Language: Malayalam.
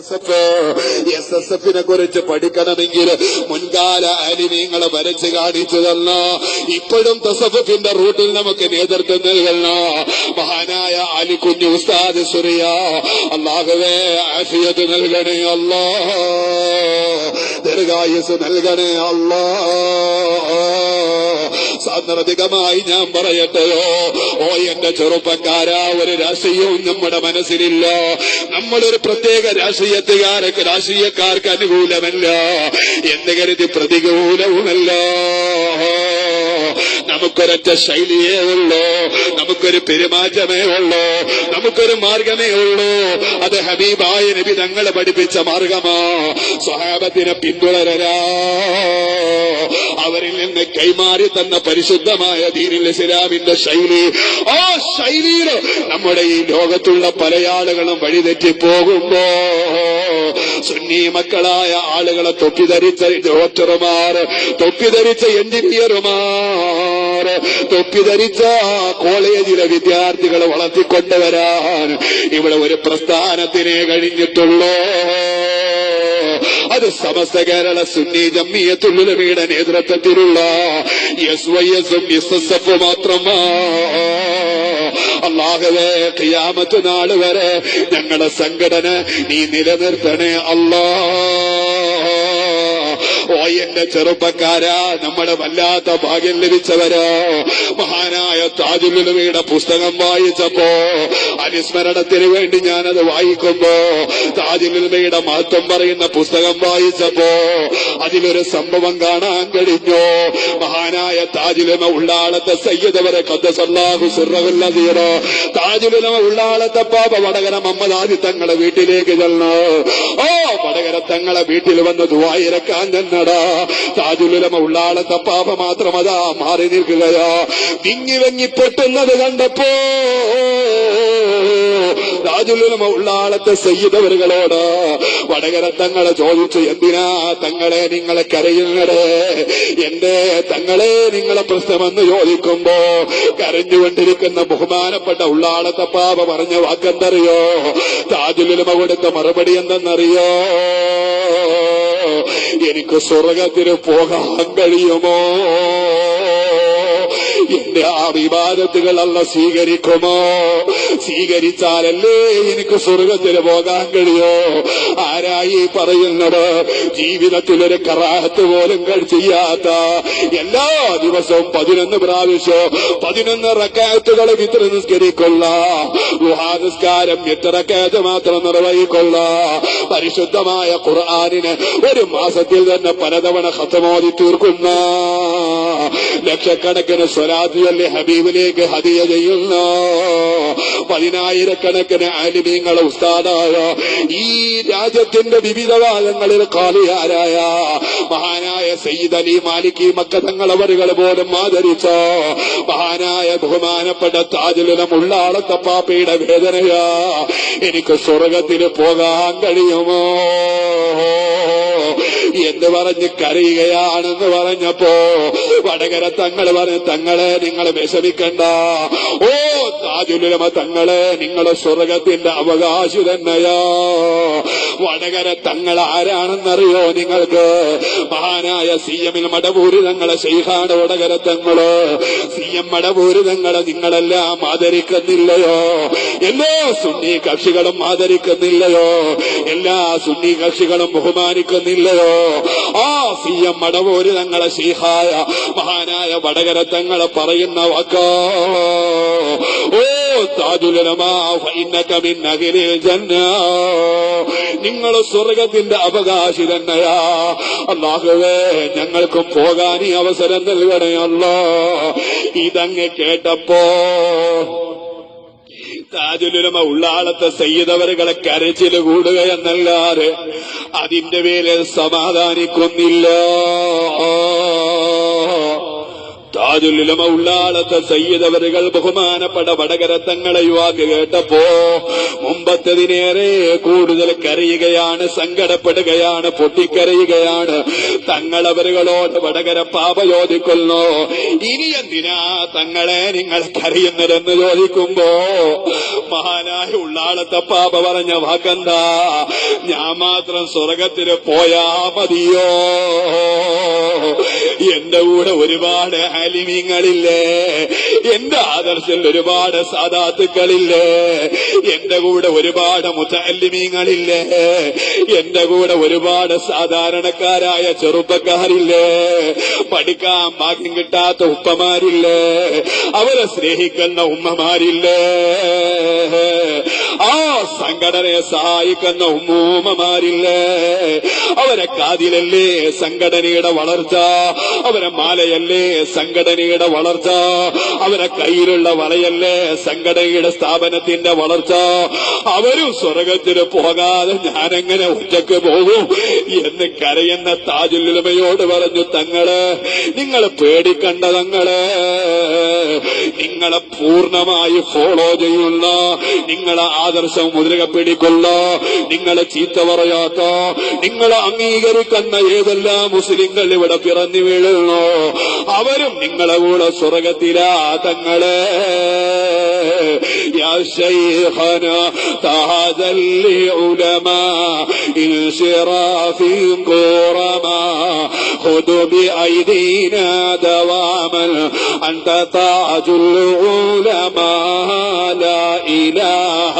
എസ് എസ് എഫിനെ കുറിച്ച് പഠിക്കണമെങ്കിൽ മുൻകാല അലിമീങ്ങൾ വരച്ച് കാണിച്ചു തന്ന. ഇപ്പോഴും തസഫിന്റെ റൂട്ടിൽ നമുക്ക് നേതൃത്വം നൽകുന്ന മഹാനായ അലി കുഞ്ഞു ഉസ്താദ് സുറിയ. അള്ളാഹുവേ ആഫിയത്ത് നൽകണേ അല്ലോ. ദീർഘായുസ് നൽകണേ അല്ലാ. സാന്ദർഭികമായി ഞാൻ പറയട്ടെയോ? ഓ എന്റെ ചെറുപ്പക്കാരാ ഒരു രാഷ്ട്രീയവും നമ്മുടെ മനസ്സിലില്ല. നമ്മളൊരു പ്രത്യേക രാഷ്ട്രീയത്തുകാർക്ക് രാഷ്ട്രീയക്കാർക്ക് അനുകൂലമല്ല. എന്ന് കരുതി പ്രതികൂലവുമല്ല. നമുക്കൊരൊറ്റ ശൈലിയേ ഉള്ളൂ. നമുക്കൊരു പെരുമാറ്റമേ ഉള്ളൂ. നമുക്കൊരു മാർഗമേ ഉള്ളൂ. അത് ഹബീബായ നബി തങ്ങളെ പഠിപ്പിച്ച മാർഗമാ. സ്വഹാബത്തിനെ പിന്തുടരാ അവരിൽ നിന്ന് കൈമാറി തന്ന പരിശുദ്ധമായ ദീനിൽ ഇസ്ലാമിന്റെ ശൈലി. ആ ശൈലിയിൽ നമ്മുടെ ഈ ലോകത്തുള്ള പല ആളുകളും വഴിതെറ്റി പോകുമ്പോ സുന്നി മക്കളായ ആളുകളെ തൊപ്പിധരിച്ച ഡോക്ടർമാർ തൊപ്പിധരിച്ച എഞ്ചിനീയർമാർ തൊപ്പിധരിച്ച കോളേജിലെ വിദ്യാർത്ഥികളെ വളർത്തിക്കൊണ്ടുവരാൻ ഇവിടെ ഒരു പ്രസ്ഥാനത്തിനെ കഴിഞ്ഞിട്ടുള്ളൂ. അത് സമസ്ത കേരള സുന്നി ജമ്മിയത്തുള്ളുലമയുടെ നേതൃത്വത്തിലുള്ള എസ് വൈ എസും എസ് എസ് എഫ് മാത്രമാ. അള്ളാഹുവേ ഖിയാമത്ത് നാൾ വരെ ഞങ്ങളുടെ സംഘടന നീ നിലനിർത്തണേ അല്ലാ. ഓ എന്റെ ചെറുപ്പക്കാരാ. നമ്മുടെ വല്ലാത്ത ഭാഗ്യം ലഭിച്ചവരോ. മഹാനായ താജുലുലവയുടെ പുസ്തകം വായിച്ചപ്പോ അനുസ്മരണത്തിന് വേണ്ടി ഞാനത് വായിക്കുമ്പോ താജുലുലവയുടെ മഹത്വം പറയുന്ന പുസ്തകം വായിച്ചപ്പോ അതിലൊരു സംഭവം കാണാൻ കഴിഞ്ഞു. മഹാനായ താജ്മ ഉള്ളാളത്തെ സയ്യദവരെ കദ്ദസല്ലാഹു സുറവുല്ലതീറോ താജുലുലമ ഉള്ളാളത്തെ പാപ വടകര മമ്മദാദി തങ്ങളെ വീട്ടിലേക്ക് ചെല്ലണോ ഓ വടകര തങ്ങളെ വീട്ടിൽ വന്ന് ദുവായിരക്കാൻ ചെന്നടാ താജുലുലമ ഉള്ളാളത്തെ പാപ മാത്രം അതാ മാറി നിൽക്കുകയാ. തിങ്ങി വെങ്ങി പൊട്ടുന്നത് കണ്ടപ്പോ താജുലുലമ ഉള്ളാളത്തെ സയ്യിദവരുകളോട് വടകര തങ്ങളെ ചോദിച്ചു എന്തിനാ തങ്ങളെ നിങ്ങളെ കരയുന്നടേ? എന്റെ തങ്ങളെ നിങ്ങളെ പ്രശ്നമെന്ന് ചോദിക്കുമ്പോ കരഞ്ഞുകൊണ്ടിരിക്കുന്ന ബഹുമാനപ്പെട്ട ഉള്ളാളത്തെ പാപ പറഞ്ഞ വാക്കെന്തറിയോ? താജുലുലമ കൊടുത്ത മറുപടി എന്തെന്നറിയോ? എനിക്ക് സ്വർഗത്തിന് പോകാൻ കഴിയുമോ? വിവാദത്തുകൾ അല്ല സ്വീകരിക്കുമോ? സ്വീകരിച്ചാലല്ലേ എനിക്ക് സ്വർഗത്തിന് പോകാൻ കഴിയോ. ആരായി പറയുന്നത്? ജീവിതത്തിൽ ഒരു കറാഹത്ത് പോലും ചെയ്യാത്ത എല്ലാ ദിവസവും പതിനൊന്ന് പ്രാവശ്യം പതിനൊന്ന് റക്കാത്തുകൾ വിത്ര നിസ്കരിക്കൊള്ള ഗുഹാനിസ്കാരം കേത് മാത്രം നിർവഹിക്കൊള്ള പരിശുദ്ധമായ ഖുർആാനിന് ഒരു മാസത്തിൽ തന്നെ പലതവണ ഹത്തമോദി തീർക്കുന്ന ലക്ഷക്കണക്കിന് സ്വരാദിയല്ലേ ഹബീബിലേക്ക് ഹദിയ ചെയ്യുന്ന? പതിനായിരക്കണക്കിന് ആലിമീങ്ങളെ ഉസ്താദായ ഈ രാജ്യത്തിന്റെ വിവിധ ഭാഗങ്ങളിൽ കാലിയാരായ മഹാനായ സയ്യിദ് അലി മാലിക്കി മക്കതങ്ങൾ അവരുകൾ പോലും ആദരിച്ച മഹാനായ ബഹുമാനപ്പെട്ട താജുലം ആളത്തപ്പാപ്പയുടെ പാപ്പയുടെ വേദനയാ. എനിക്ക് സ്വർഗത്തിൽ പോകാൻ കഴിയുമോ? എന്ന് പറഞ്ഞ് കരയുകയാണെന്ന് പറഞ്ഞപ്പോ വടകര തങ്ങൾ പറഞ്ഞു തങ്ങളെ നിങ്ങൾ വിഷമിക്കണ്ട. ഓ താജുലമ തങ്ങളെ നിങ്ങളെ സ്വർഗത്തിന്റെ അവകാശി തന്നെയാ. വടകര തങ്ങൾ ആരാണെന്നറിയോ നിങ്ങൾക്ക്? മഹാനായ സി എമ്മിൽ മടവൂരി തങ്ങളെ ശൈഹാണ് വടകര തങ്ങൾ. സി എം മടവൂരി തങ്ങളെ നിങ്ങളെല്ലാം ആദരിക്കുന്നില്ലയോ? എല്ലാ സുന്നി കക്ഷികളും ആദരിക്കുന്നില്ലയോ? എല്ലാ സുന്നി കക്ഷികളും ബഹുമാനിക്കുന്നില്ലയോ? ആ സി എം മടവൂരി തങ്ങളെ ശൈഹായ മഹാനായ വടകര തങ്ങളെ പറയുന്ന വാക്കോ. ഓ താജുലമാ ജന്ന. നിങ്ങൾ സ്വർഗത്തിന്റെ അവകാശി തന്നെയാ. അല്ലാഹുവേ ഞങ്ങൾക്കും പോകാൻ ഈ അവസരം നൽകണേ അല്ലോ ഇതങ്ങ് കേട്ടപ്പോ താജുലുലമ ഉള്ളാളത്തെ സയ്യിദവരുകളെ കൂടുക കൂടുകയെന്നല്ലാതെ അതിന്റെ പേരിൽ സമാധാനിക്കുന്നില്ല. ഉള്ളാളത്തെ സയ്യിദവരുകൾ ബഹുമാനപ്പെട്ട വടകരത്തങ്ങളെ യുവാക്ക് കേട്ടപ്പോ മുമ്പത്തതിനേറെ കൂടുതൽ കരയുകയാണ് സങ്കടപ്പെടുകയാണ് പൊട്ടിക്കരയുകയാണ്. തങ്ങളവരുകളോട് വടകര പാപ ചോദിക്കുന്നു ഇനി എന്തിനാ തങ്ങളെ നിങ്ങൾ കരയുന്നതെന്ന് ചോദിക്കുമ്പോ? മഹാനായ ഉള്ളാളത്തെ പാപ പറഞ്ഞ വാക്കെന്താ? ഞാൻ മാത്രം സ്വർഗത്തിന് പോയാ മതിയോ? എന്റെ കൂടെ ഒരുപാട് അലിമിങ്ങളില്ലേ? എന്റെ ആദർശത്തിൽ ഒരുപാട് സാധാത്തുക്കളില്ലേ എന്റെ കൂടെ ഒരുപാട് മുത്തല്ലിമീങ്ങളില്ലേ എന്റെ കൂടെ ഒരുപാട് സാധാരണക്കാരായ ചെറുപ്പക്കാരില്ലേ? പഠിക്കാൻ ഭാഗ്യം കിട്ടാത്ത ഉപ്പമാരില്ലേ? അവരെ സ്നേഹിക്കുന്ന ഉമ്മമാരില്ലേ? ആ സംഘടനയെ സഹായിക്കുന്ന ഉമ്മൂമ്മമാരില്ലേ? അവരെ കാതിലല്ലേ സംഘടനയുടെ വളർച്ച? അവരെ മാലയല്ലേ സംഘടനയുടെ വളർച്ച? അവരെ കയ്യിലുള്ള വളയല്ലേ സംഘടനയുടെ സ്ഥാപനത്തിന്റെ വളർച്ച? അവരും സ്വർഗത്തിന് പോകാതെ ഞാനെങ്ങനെ ഒറ്റയ്ക്ക് പോകും? എന്ന് കരയുന്ന താജുലുമയോട് പറഞ്ഞു തങ്ങൾ നിങ്ങൾ പേടിക്കണ്ട തങ്ങൾ. നിങ്ങളെ പൂർണമായി ഫോളോ ചെയ്യുന്ന നിങ്ങളെ ആദർശം മുദ്രക പിടിക്കൊള്ള നിങ്ങളെ ചീത്ത പറയാത്ത നിങ്ങളെ അംഗീകരിക്കുന്ന ഏതെല്ലാം മുസ്ലിങ്ങൾ ഇവിടെ പിറന്നു വീഴുന്നു അവരും നിങ്ങളെ കൂടെ സ്വർഗത്തിലാ തങ്ങളെ يا شيخنا تاج العلماء انشراف كرما خذ بأيدينا دواما أنت تاج العلماء لا إله